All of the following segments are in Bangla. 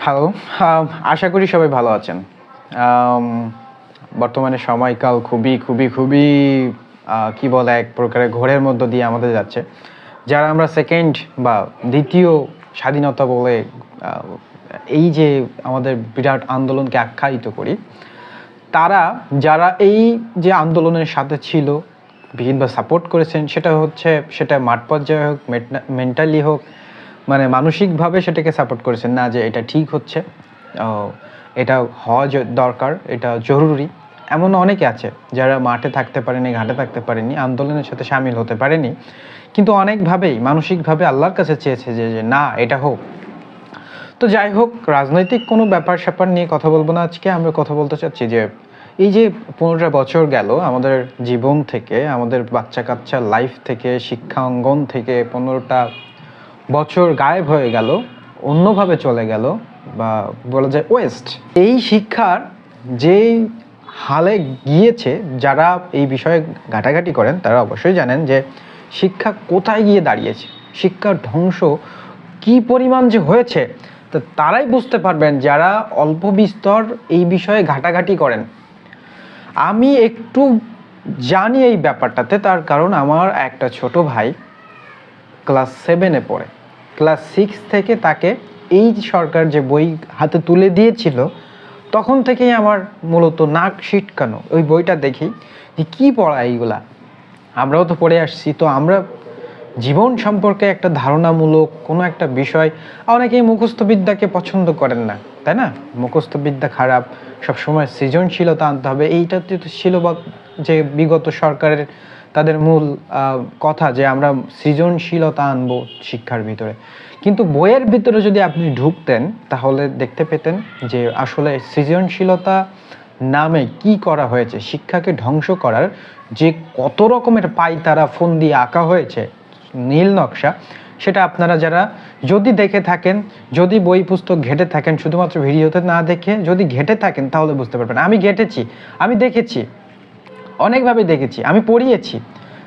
হ্যালো আহ, আশা করি সবাই ভালো আছেন। বর্তমানে সময়কাল খুবই খুবই খুবই কি বলে এক প্রকারের ঘোরের মধ্য দিয়ে আমাদের যাচ্ছে। যারা আমরা সেকেন্ড বা দ্বিতীয় স্বাধীনতা বলে এই যে আমাদের বিরাট আন্দোলনকে আখ্যায়িত করি তারা যারা এই যে আন্দোলনের সাথে ছিল বা সাপোর্ট করেছেন সেটা হচ্ছে সেটা মাঠ পর্যায়ে হোক মেন্টালি হোক মানে মানসিকভাবে সেটাকে সাপোর্ট করেছেন না যে এটা ঠিক হচ্ছে এটা হওয়া দরকার, এটা জরুরি। এমন অনেকে আছে যারা মাঠে থাকতে পারেনি, ঘাটে থাকতে পারেনি, আন্দোলনের সাথে সামিল হতে পারেনি। কিন্তু অনেকভাবেই মানসিকভাবে আল্লাহর কাছে চেয়েছে যে যে না, এটা হোক। তো যাই হোক, রাজনৈতিক কোনো ব্যাপার স্যাপার নিয়ে কথা বলব না আজকে। আমরা কথা বলতে চাচ্ছি যে, এই যে পনেরোটা বছর গেল, আমাদের জীবন থেকে, আমাদের বাচ্চা কাচ্চা লাইফ থেকে, শিক্ষা অঙ্গন থেকে পনেরোটা বছর গায়েব হয়ে গেল, অন্যভাবে চলে গেল, বা বলা যায় ওয়েস্ট এই শিক্ষার যে হালে গিয়েছে, যারা এই বিষয়ে ঘাটাঘাটি করেন, তারা অবশ্যই জানেন যে শিক্ষা কোথায় গিয়ে দাঁড়িয়েছে, শিক্ষার ধ্বংস কি পরিমাণ যে হয়েছে, তো তারাই বুঝতে পারবেন যারা অল্প বিস্তর এই বিষয়ে ঘাটাঘাটি করেন। আমি একটু জানি এই ব্যাপারটাতে, তার কারণ আমার একটা ছোট ভাই ক্লাস সেভেনে পড়ে। ক্লাস সিক্স থেকে তাকে এই সরকার যে বই হাতে তুলে দিয়েছিল, তখন থেকেই আমার মূলত নাক ছিটকানো ওই বইটা দেখি যে কী পড়া এইগুলা। আমরাও তো পড়ে আসছি, তো আমরা জীবন সম্পর্কে একটা ধারণামূলক কোনো একটা বিষয় অনেকেই মুখস্থবিদ্যাকে পছন্দ করেন না। তাই না? মুখস্থ বিদ্যা খারাপ, সবসময় সৃজনশীলতা আনতে হবে। এইটা ছিল বা যে বিগত সরকারের তাদের মূল কথা যে আমরা সৃজনশীলতা আনব শিক্ষার ভিতরে। কিন্তু বইয়ের ভিতরে যদি আপনি ঢুকতেন, তাহলে দেখতে পেতেন যে আসলে সৃজনশীলতা নামে কি করা হয়েছে, শিক্ষাকে ধ্বংস করার যে কত রকমের পাই তারা ফোন দিয়ে আঁকা হয়েছে, নীল নকশা সেটা আপনারা যারা যদি দেখে থাকেন, যদি বই পুস্তক ঘেটে থাকেন, শুধুমাত্র ভিডিওতে না দেখে যদি ঘেটে থাকেন, তাহলে বুঝতে পারবেন। আমি ঘেটেছি, আমি দেখেছি অনেকভাবে দেখেছি, আমি পড়িয়েছি।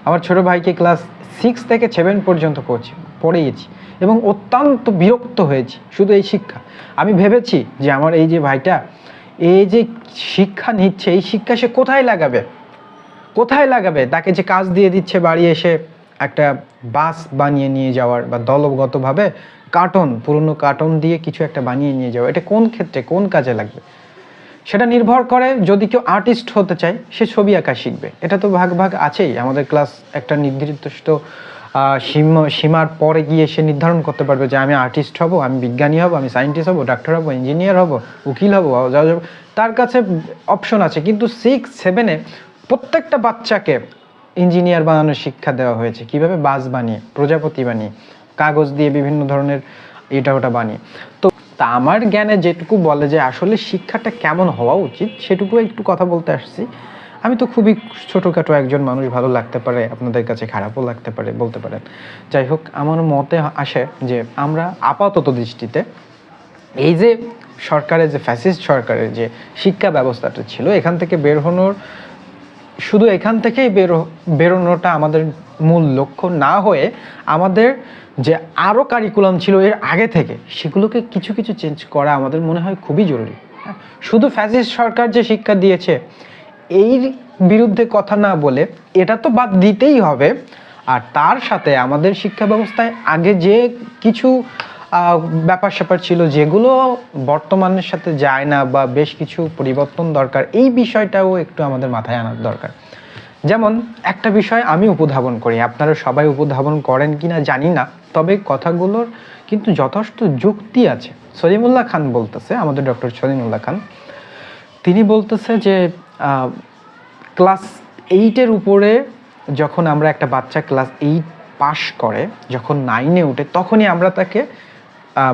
আমার ছোট ভাইকে ক্লাস সিক্স থেকে সেভেন পর্যন্ত করছি পড়িয়েছি এবং অত্যন্ত বিরক্ত হয়েছি, শুধু এই শিক্ষা। আমি ভেবেছি যে আমার এই যে ভাইটা এই যে শিক্ষা নিচ্ছে, এই শিক্ষা সে কোথায় লাগাবে? কোথায় লাগাবে? তাকে যে কাজ দিয়ে দিচ্ছে, বাড়ি এসে একটা বাস বানিয়ে নিয়ে যাওয়ার বা দলগতভাবে কার্টন, পুরনো কার্টন দিয়ে কিছু একটা বানিয়ে নিয়ে যাওয়া, এটা কোন ক্ষেত্রে, কোন কাজে লাগবে? সেটা নির্ভর করে যদি কেউ আর্টিস্ট হতে চায়, সে ছবি আঁকা শিখবে। এটা তো ভাগ ভাগ আছেই। আমাদের ক্লাস একটা নির্দিষ্ট সীমা, সীমার পরে গিয়ে সে নির্ধারণ করতে পারবে যে আমি আর্টিস্ট হব, আমি বিজ্ঞানী হব, আমি সায়েন্টিস্ট হব, ডাক্তার হব, ইঞ্জিনিয়ার হব, উকিল হব তার কাছে অপশন আছে। কিন্তু সিক্স সেভেনে প্রত্যেকটা বাচ্চাকে ইঞ্জিনিয়ার বানানোর শিক্ষা দেওয়া হয়েছে। কীভাবে বাস বানিয়ে, প্রজাপতি বানিয়ে, কাগজ দিয়ে বিভিন্ন ধরনের এটা ওটা বানিয়ে। তো তা আমার জ্ঞানে যেটুকু বলে যে আসলে শিক্ষাটা কেমন হওয়া উচিত সেটুকু একটু কথা বলতে আসছি। আমি তো খুবই ছোটোখাটো একজন মানুষ, ভালো লাগতে পারে, আপনাদের কাছে খারাপও লাগতে পারে, বলতে পারেন। যাই হোক, আমার মতে আসে যে আমরা আপাতত দৃষ্টিতে এই যে সরকারের যে, ফ্যাসিস্ট সরকারের যে শিক্ষা ব্যবস্থাটা ছিল, এখান থেকে বের হনোর শুধু এখান থেকেই বেরো বেরোনোটা আমাদের মূল লক্ষ্য না হয়ে আমাদের যে আরও কারিকুলাম ছিল এর আগে থেকে সেগুলোকে কিছু কিছু চেঞ্জ করা আমাদের মনে হয় খুবই জরুরি। হ্যাঁ, শুধু ফ্যাসিস্ট সরকার যে শিক্ষা দিয়েছে এই বিরুদ্ধে কথা না বলে এটা তো বাদ দিতেই হবে। আর তার সাথে আমাদের শিক্ষা ব্যবস্থায় আগে যে কিছু ব্যাপার স্যাপার ছিল যেগুলো বর্তমানের সাথে যায় না বা বেশ কিছু পরিবর্তন দরকার, এই বিষয়টাও একটু আমাদের মাথায় আনার দরকার। যেমন, একটা বিষয় আমি উপধাবন করি, আপনারা সবাই উপধাবন করেন কিনা জানি না, তবে কথাগুলোর কিন্তু যথেষ্ট যুক্তি আছে। সলিমুল্লাহ খান বলতেছে, আমাদের ডক্টর সলিমুল্লাহ খান, তিনি বলতেছে যে ক্লাস এইটের উপরে যখন আমরা একটা বাচ্চা ক্লাস এইট পাশ করে, যখন নাইনে ওঠে তখনই আমরা তাকে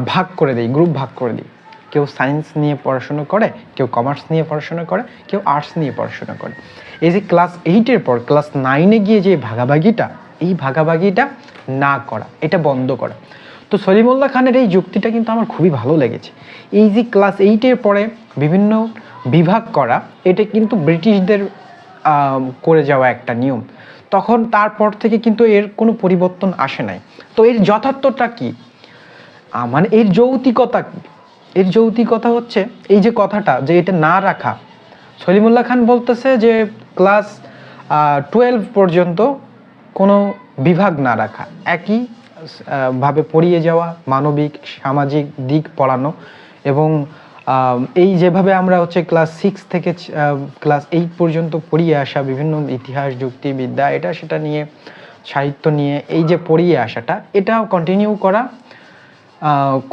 ভাগ করে দিই গ্রুপ ভাগ করে দিই। কেউ সায়েন্স নিয়ে পড়াশোনা করে, কেউ কমার্স নিয়ে পড়াশোনা করে, কেউ আর্টস নিয়ে পড়াশোনা করে। এই যে ক্লাস এইটের পর ক্লাস নাইনে গিয়ে যে ভাগাভাগিটা, এই ভাগাভাগিটা না করা, এটা বন্ধ করা। তো সলিমুল্লাহ খানের এই যুক্তিটা কিন্তু আমার খুবই ভালো লেগেছে। এই যে ক্লাস এইটের পরে বিভিন্ন বিভাগ করা, এটা কিন্তু ব্রিটিশদের করে যাওয়া একটা নিয়ম। তখন তারপর থেকে কিন্তু এর কোনো পরিবর্তন আসে নাই। তো এর যথার্থটা কি? মানে এর যৌতিকতা কি? এর যৌতিকতা হচ্ছে এই যে কথাটা যে এটা না রাখা। সলিমুল্লাহ খান বলতেছে যে ক্লাস টুয়েলভ পর্যন্ত কোনো বিভাগ না রাখা। একই ভাবে পড়িয়ে যাওয়া, মানবিক, সামাজিক দিক পড়ানো এবং এই যেভাবে আমরা হচ্ছে ক্লাস সিক্স থেকে ক্লাস এইট পর্যন্ত পড়িয়ে আসা, বিভিন্ন ইতিহাস, যুক্তিবিদ্যা, এটা সেটা নিয়ে, সাহিত্য নিয়ে, এই যে পড়িয়ে আসাটা, এটাও কন্টিনিউ করা।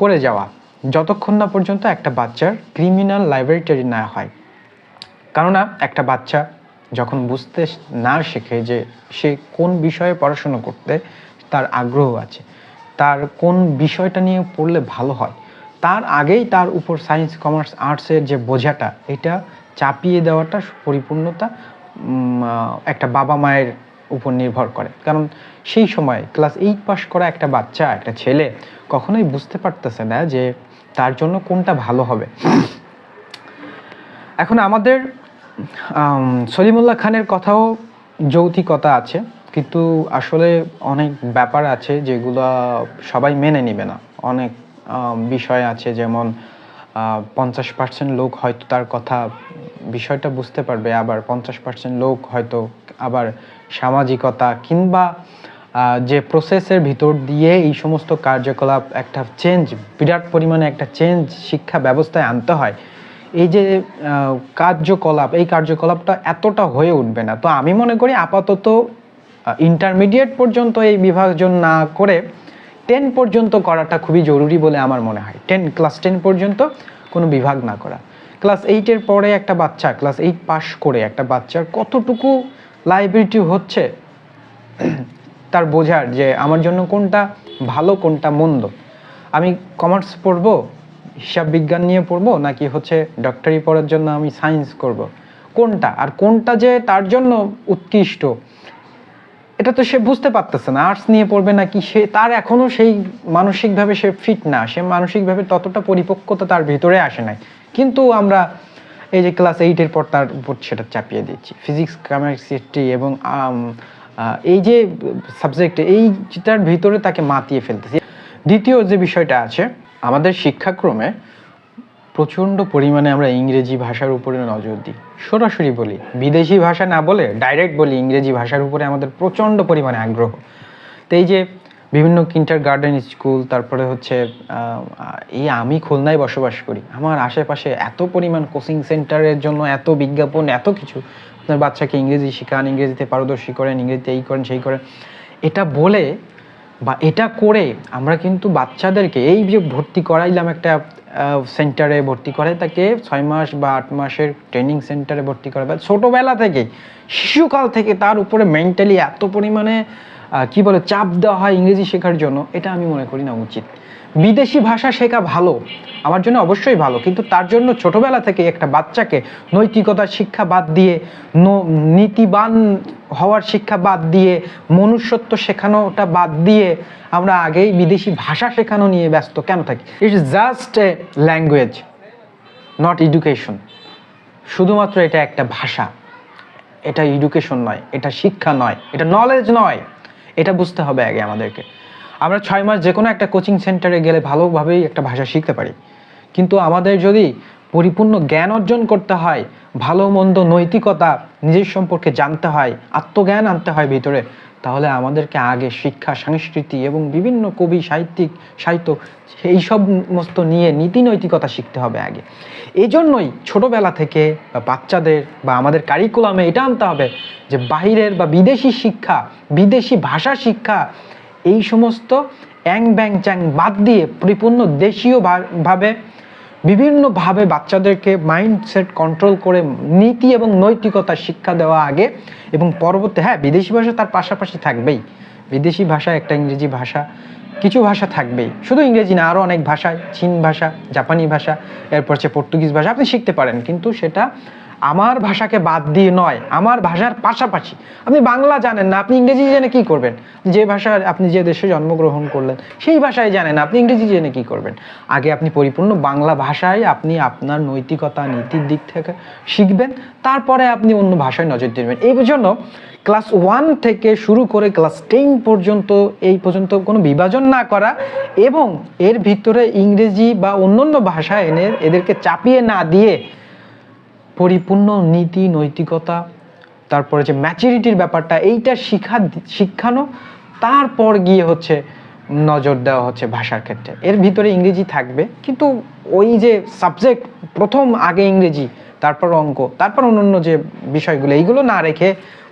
করে যাওয়া। যতক্ষণ না পর্যন্ত একটা বাচ্চার ক্রিমিনাল লাইব্রেরিটারি না হয়। কেননা একটা বাচ্চা যখন বুঝতে না শেখে যে সে কোন বিষয়ে পড়াশুনো করতে তার আগ্রহ আছে, তার কোন বিষয়টা নিয়ে পড়লে ভালো হয়, তার আগেই তার উপর সায়েন্স কমার্স আর্টসের যে বোঝাটা, এটা চাপিয়ে দেওয়াটা পরিপূর্ণতা একটা বাবা মায়ের উপর নির্ভর করে। কারণ সেই সময় ক্লাস এইট পাস করা একটা বাচ্চা, একটা ছেলে কখনোই বুঝতে পারতেছে না যে তার জন্য কোনটা ভালো হবে। এখন আমাদের সলিমুল্লাহ খানের কথাও যৌতিকতা আছে, কিন্তু আসলে অনেক ব্যাপার আছে যেগুলো সবাই মেনে নিবে না। অনেক বিষয় আছে যেমন পঞ্চাশ পার্সেন্ট লোক হয়তো তার কথা, বিষয়টা বুঝতে পারবে, আবার পঞ্চাশ পার্সেন্ট লোক হয়তো আবার সামাজিকতা কিংবা যে প্রসেসের ভিতর দিয়ে এই সমস্ত কার্যকলাপ একটা চেঞ্জ বিরাট পরিমাণে একটা চেঞ্জ শিক্ষা ব্যবস্থায় আনতে হয়, এই যে কার্যকলাপ, এই কার্যকলাপটা এতটা হয়ে উঠবে না। তো আমি মনে করি আপাতত ইন্টারমিডিয়েট পর্যন্ত এই বিভাজন না করে টেন পর্যন্ত করাটা খুবই জরুরি বলে আমার মনে হয়। টেন ক্লাস টেন পর্যন্ত কোনো বিভাগ না করা। ক্লাস এইটের পরে একটা বাচ্চা ক্লাস এইট পাস করে একটা বাচ্চার কতটুকু লাইবিলিটি হচ্ছে তার বোঝার যে আমার জন্য কোনটা ভালো, কোনটা মন্দ। আমি কমার্স পড়ব, হিসাব বিজ্ঞান নিয়ে পড়ব, নাকি হচ্ছে ডক্টরি পড়ার জন্য আমি সায়েন্স করব। কোনটা? আর কোনটা যে তার জন্য উৎকৃষ্ট, এটা তো সে বুঝতে পারতেছে না। আর্টস নিয়ে পড়বে নাকি সে, তার এখনও সেই মানসিকভাবে সে ফিট না। সে মানসিকভাবে ততটা পরিপক্কতা তার ভিতরে আসে নাই। কিন্তু আমরা এই যে ক্লাস এইটের পর তার উপর সেটা চাপিয়ে দিচ্ছি। ফিজিক্স কেমিস্ট্রি এবং এই যে সাবজেক্ট এইটার ভিতরে তাকে মাতিয়ে ফেলতেছি। দ্বিতীয় যে বিষয়টা আছে, আমাদের শিক্ষাক্রমে প্রচণ্ড পরিমাণে আমরা ইংরেজি ভাষার উপরে নজর দিই। সরাসরি বলি, বিদেশি ভাষা না বলে ডাইরেক্ট বলি, ইংরেজি ভাষার উপরে আমাদের প্রচণ্ড পরিমাণে আগ্রহ। তো এই যে বিভিন্ন কিন্টার গার্ডেন স্কুল তারপরে হচ্ছে এই আমি খুলনায় বসবাস করি। আমার আশেপাশে এত পরিমাণ কোচিং সেন্টারের জন্য এত বিজ্ঞাপন, এত কিছু। আপনার বাচ্চাকে ইংরেজি শেখান, ইংরেজিতে পারদর্শী করেন, ইংরেজিতে এই করেন, সেই করেন। এটা বলে বা এটা করে আমরা কিন্তু বাচ্চাদেরকে এই যে ভর্তি করাইলাম একটা সেন্টারে ভর্তি করে, তাকে ছয় মাস বা আট মাসের ট্রেনিং সেন্টারে ভর্তি করে বা ছোটোবেলা থেকে শিশুকাল থেকে তার উপরে মেন্টালি এত পরিমাণে কি বলে, চাপ দেওয়া হয় ইংরেজি শেখার জন্য, এটা আমি মনে করি না উচিত। বিদেশি ভাষা শেখা ভালো, আমার জন্য অবশ্যই ভালো, কিন্তু তার জন্য ছোটবেলা থেকে একটা বাচ্চাকে নৈতিকতার শিক্ষা বাদ দিয়ে নীতিবান হওয়ার শিক্ষা বাদ দিয়ে, মনুষ্যত্ব শেখানোটা বাদ দিয়ে, আমরা আগেই বিদেশি ভাষা শেখানো নিয়ে ব্যস্ত কেন থাকি? It's just a language not education শুধুমাত্র এটা একটা ভাষা, এটা এডুকেশন নয়, এটা শিক্ষা নয়, এটা নলেজ নয়। এটা বুঝতে হবে আগে আমাদেরকে। আমরা ছয় মাস যে কোনো একটা কোচিং সেন্টারে গেলে ভালোভাবেই একটা ভাষা শিখতে পারি। কিন্তু আমাদের যদি পরিপূর্ণ জ্ঞান অর্জন করতে হয়, ভালো মন্দ নৈতিকতা নিজের সম্পর্কে জানতে হয়, আত্মজ্ঞান আনতে হয় ভিতরে, তাহলে আমাদেরকে আগে শিক্ষা, সংস্কৃতি এবং বিভিন্ন কবি, সাহিত্যিক, সাহিত্য এই সমস্ত নিয়ে নীতি নৈতিকতা শিখতে হবে আগে। এই জন্যই ছোটোবেলা থেকে বা বাচ্চাদের বা আমাদের কারিকুলামে এটা আনতে হবে যে বাইরের বা বিদেশি শিক্ষা, বিদেশি ভাষা শিক্ষা, এই সমস্ত অ্যাং ব্যাং চ্যাং বাদ দিয়ে পরিপূর্ণ দেশীয় ভাবে বিভিন্নভাবে বাচ্চাদেরকে মাইন্ডসেট কন্ট্রোল করে নীতি এবং নৈতিকতা শিক্ষা দেওয়া আগে এবং পরবর্তী হ্যাঁ বিদেশি ভাষা তার পাশাপাশি থাকবেই। বিদেশি ভাষা একটা ইংরেজি ভাষা, কিছু ভাষা থাকবেই। শুধু ইংরেজি না আরও অনেক ভাষা, চীন ভাষা, জাপানি ভাষা, এরপর হচ্ছে পর্তুগিজ ভাষা, আপনি শিখতে পারেন। কিন্তু সেটা আমার ভাষাকে বাদ দিয়ে নয় আমার ভাষার পাশাপাশি। আপনি বাংলা জানেন না আপনি ইংরেজি জেনে কি করবেন? যে ভাষা আপনি যে দেশে জন্মগ্রহণ করলেন সেই ভাষায় জানেন না, আপনি ইংরেজি জেনে কি করবেন? আগে আপনি পরিপূর্ণ বাংলা ভাষায় আপনি আপনার নৈতিকতা নীতির দিক থেকে শিখবেন তারপরে আপনি অন্য ভাষায় নজর দিবেন। এই জন্য ক্লাস ওয়ান থেকে শুরু করে ক্লাস টেন পর্যন্ত এই পর্যন্ত কোনো বিভাজন না করা এবং এর ভিতরে ইংরেজি বা অন্যান্য ভাষা এনে এদেরকে চাপিয়ে না দিয়ে পরিপূর্ণ নীতি, নৈতিকতা, তারপরে যে ম্যাচুরিটির ব্যাপারটা, এইটা শিখা, শিক্ষানো, তারপর গিয়ে হচ্ছে নজর দেওয়া হচ্ছে ভাষার ক্ষেত্রে। এর ভিতরে ইংরেজি থাকবে, কিন্তু ওই যে সাবজেক্ট প্রথম আগে ইংরেজি, তারপর অঙ্ক, তারপর অন্যান্য যে বিষয়গুলো, এইগুলো না রেখে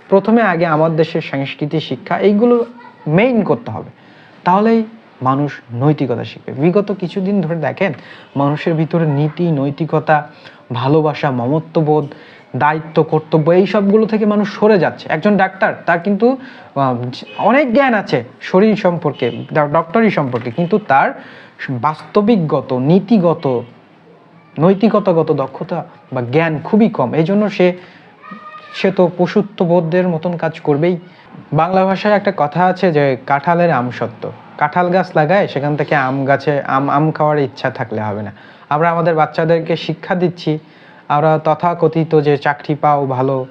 প্রথমে আগে আমার দেশের সংস্কৃতি, শিক্ষা, এইগুলো মেইন করতে হবে। তাহলেই মানুষ নৈতিকতা শিখবে। বিগত কিছুদিন ধরে দেখেন, মানুষের ভিতরে নীতি, নৈতিকতা, ভালোবাসা, মমত্ববোধ, দায়িত্ব, কর্তব্য, এই সবগুলো থেকে মানুষ সরে যাচ্ছে। একজন ডাক্তার, তার কিন্তু অনেক জ্ঞান আছে শরীর সম্পর্কে ডক্টরি সম্পর্কে, কিন্তু তার বাস্তবিকগত, নীতিগত, নৈতিকতাগত দক্ষতা বা জ্ঞান খুবই কম। এই জন্য সে সে তো পশুত্ববোধের মতন কাজ করবেই। বাংলা ভাষায় একটা কথা আছে যে, কাঁঠালের আম সত্য কাঁঠাল গাছ লাগায়, সেখান থেকে আম গাছে, আম আম খাওয়ার ইচ্ছা থাকলে হবে না। আমরা আমাদের বাচ্চাদেরকে শিক্ষা দিচ্ছি। আমরা তথাকথিত যে চাকরি পাও, ভালো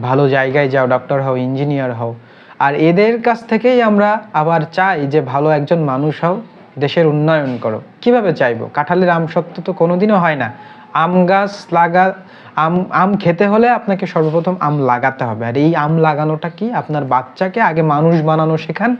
ভালো জায়গায় যাও ডক্টর হও ইঞ্জিনিয়ার হও। আর এদের কাছ থেকেই আমরা আবার চাই যে ভালো একজন মানুষ হও, দেশের উন্নয়ন করো। কীভাবে চাইব? কাঁঠালের আম সত্য তো কোনোদিনও হয় না। আম গাছ লাগা, আম আম খেতে হলে আপনাকে সর্বপ্রথম আম লাগাতে হবে। আর এই আম লাগানোটা কি? আপনার বাচ্চাকে আগে মানুষ বানানো শেখান,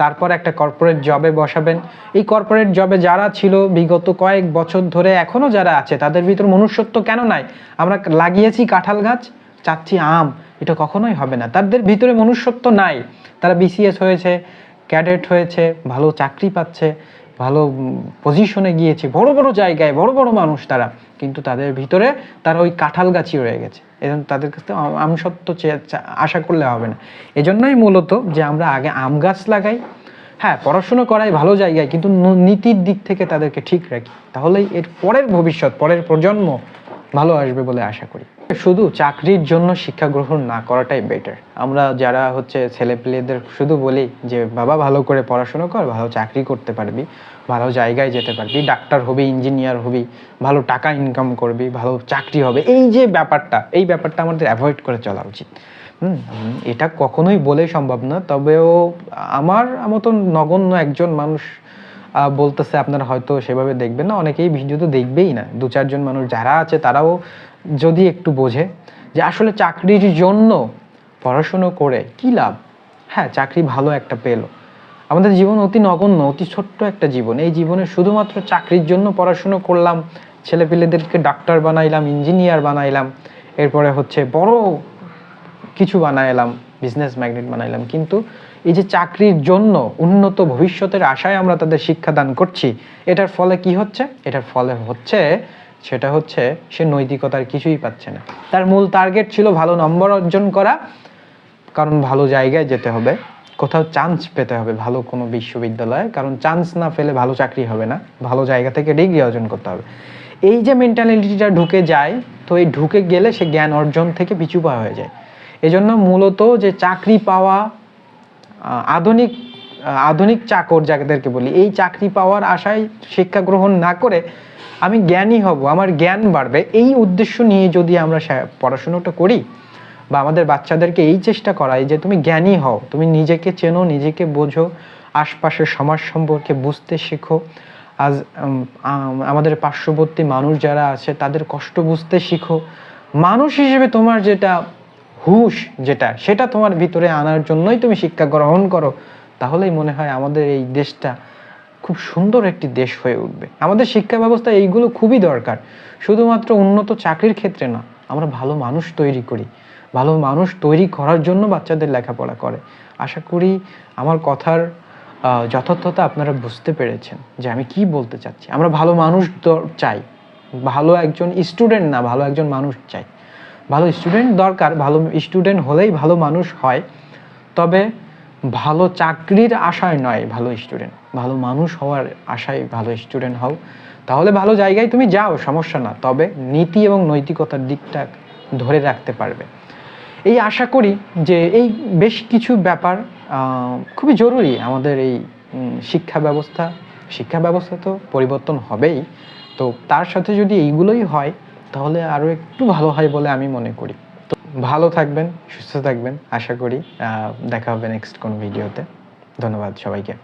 তারপর একটা কর্পোরেট জবে বসাবেন। এই কর্পোরেট জবে যারা ছিল বিগত কয়েক বছর ধরে, এখনও যারা আছে, তাদের ভিতর মনুষ্যত্ব কেন নাই? আমরা লাগিয়েছি কাঁঠাল গাছ, চাচ্ছি আম, এটা কখনোই হবে না। তাদের ভিতরে মনুষ্যত্ব নাই। তারা বিসিএস হয়েছে, ক্যাডেট হয়েছে, ভালো চাকরি পাচ্ছে। ভালো পজিশনে গিয়েছে। বড় বড় জায়গায়, বড় বড় মানুষ তারা। কিন্তু তাদের ভিতরে তারা ওই কাঁঠাল গাছই রয়ে গেছে। এজন্য তাদের কাছ থেকে আম- আম সত্য চা- আশা করলে হবে না। এজন্যই মূলত যে আমরা আগে আম গাছ লাগাই। হ্যাঁ পড়াশুনো করাই ভালো জায়গায়, কিন্তু নীতির দিক থেকে তাদেরকে ঠিক রাখি। তাহলেই এর পরের ভবিষ্যৎ, পরের প্রজন্ম ভালো আসবে বলে আশা করি। শুধু চাকরির জন্য শিক্ষা গ্রহণ না করাটাই বেটার আমরা যারা হচ্ছে ছেলেপেলেদের শুধু বলি যে, বাবা, ভালো করে পড়াশোনা কর, ভালো চাকরি করতে পারবি, ভালো জায়গায় যেতে পারবি ডাক্তার হবি ইঞ্জিনিয়ার হবি, ভালো টাকা ইনকাম করবি, ভালো চাকরি হবে। এই যে ব্যাপারটা, এই ব্যাপারটা আমাদের অ্যাভয়েড করে চলা উচিত। এটা কখনোই বলে সম্ভব না, তবেও আমার মতন নগণ্য একজন মানুষ বলতেছে আপনারা হয়তো সেভাবে দেখবেন না, অনেকেই ভিডিও তো দেখবেই না। দু চারজন মানুষ যারা আছে তারাও যদি একটু বোঝে যে আসলে চাকরির জন্য পড়াশুনো করে কি লাভ? হ্যাঁ চাকরি ভালো একটা পেল। আমাদের জীবন অতি নগণ্য, অতি ছোট্ট একটা জীবন। এই জীবনে শুধুমাত্র চাকরির জন্য পড়াশুনো করলাম, ছেলেপিলেদেরকে ডাক্তার বানাইলাম, ইঞ্জিনিয়ার বানাইলাম, এরপরে হচ্ছে বড় কিছু বানাইলাম, বিজনেস ম্যাগনেট বানাইলাম। কিন্তু এই যে চাকরির জন্য উন্নত ভবিষ্যতের আশায় আমরা তাদের শিক্ষাদান করছি, এটার ফলে কি হচ্ছে? এটার ফলে হচ্ছে সেটা হচ্ছে সে নৈতিকতার কিছুই পাচ্ছে না। তার মূল টার্গেট ছিল ভালো নম্বর অর্জন করা, কারণ ভালো জায়গায় যেতে হবে, কোথাও চান্স পেতে হবে ভালো কোনো বিশ্ববিদ্যালয়ে, কারণ চান্স না পেলে ভালো চাকরি হবে না, ভালো জায়গা থেকে ডিগ্রি অর্জন করতে হবে। এই যে মেন্টালিটিটা ঢুকে যায়, তো এই ঢুকে গেলে সে জ্ঞান অর্জন থেকে পিছু পা হয়ে যায়। এজন্য মূলত যে চাকরি পাওয়া আধুনিক আধুনিক চাকর যাদেরকে বলি, এই চাকরি পাওয়ার আশায় শিক্ষা গ্রহণ না করে আমি জ্ঞানী হব, আমার জ্ঞান বাড়বে। এই উদ্দেশ্য নিয়ে যদি আমরা পড়াশোনাটা করি বা আমাদের বাচ্চাদেরকে এই চেষ্টা করাই যে তুমি জ্ঞানী হও, তুমি নিজেকে চেনো, নিজেকে বোঝো, আশপাশের সমাজ সম্পর্কে বুঝতে শেখো। আজ আমাদের পার্শ্ববর্তী মানুষ যারা আছে, তাদের কষ্ট বুঝতে শিখো। মানুষ হিসেবে তোমার যেটা হুশ যেটা, সেটা তোমার ভিতরে আনার জন্যই তুমি শিক্ষা গ্রহণ করো। তাহলেই মনে হয় আমাদের এই দেশটা খুব সুন্দর একটি দেশ হয়ে উঠবে। আমাদের শিক্ষা ব্যবস্থা এইগুলো খুবই দরকার। শুধুমাত্র উন্নত চাকরির ক্ষেত্রে না, আমরা ভালো মানুষ তৈরি করি। ভালো মানুষ তৈরি করার জন্য বাচ্চাদের লেখাপড়া করে। আশা করি আমার কথার যথার্থতা আপনারা বুঝতে পেরেছেন যে আমি কি বলতে চাচ্ছি। আমরা ভালো মানুষ চাই। ভালো একজন স্টুডেন্ট না, ভালো একজন মানুষ চাই। ভালো স্টুডেন্ট দরকার, ভালো স্টুডেন্ট হলেই ভালো মানুষ হয়। তবে ভালো চাকরির আশায় নয় ভালো স্টুডেন্ট। ভালো মানুষ হওয়ার আশায় ভালো স্টুডেন্ট হও। তাহলে ভালো জায়গায় তুমি যাও, সমস্যা না। তবে নীতি এবং নৈতিকতার দিকটা ধরে রাখতে পারবে। এই আশা করি যে এই বেশ কিছু ব্যাপার খুবই জরুরি আমাদের এই শিক্ষা ব্যবস্থা। শিক্ষা ব্যবস্থা তো পরিবর্তন হবেই। তো তার সাথে যদি এইগুলোই হয়, তাহলে আরও একটু ভালো হয় বলে আমি মনে করি। তো ভালো থাকবেন, সুস্থ থাকবেন, আশা করি। দেখা হবে নেক্সট কোনো ভিডিওতে ধন্যবাদ সবাইকে।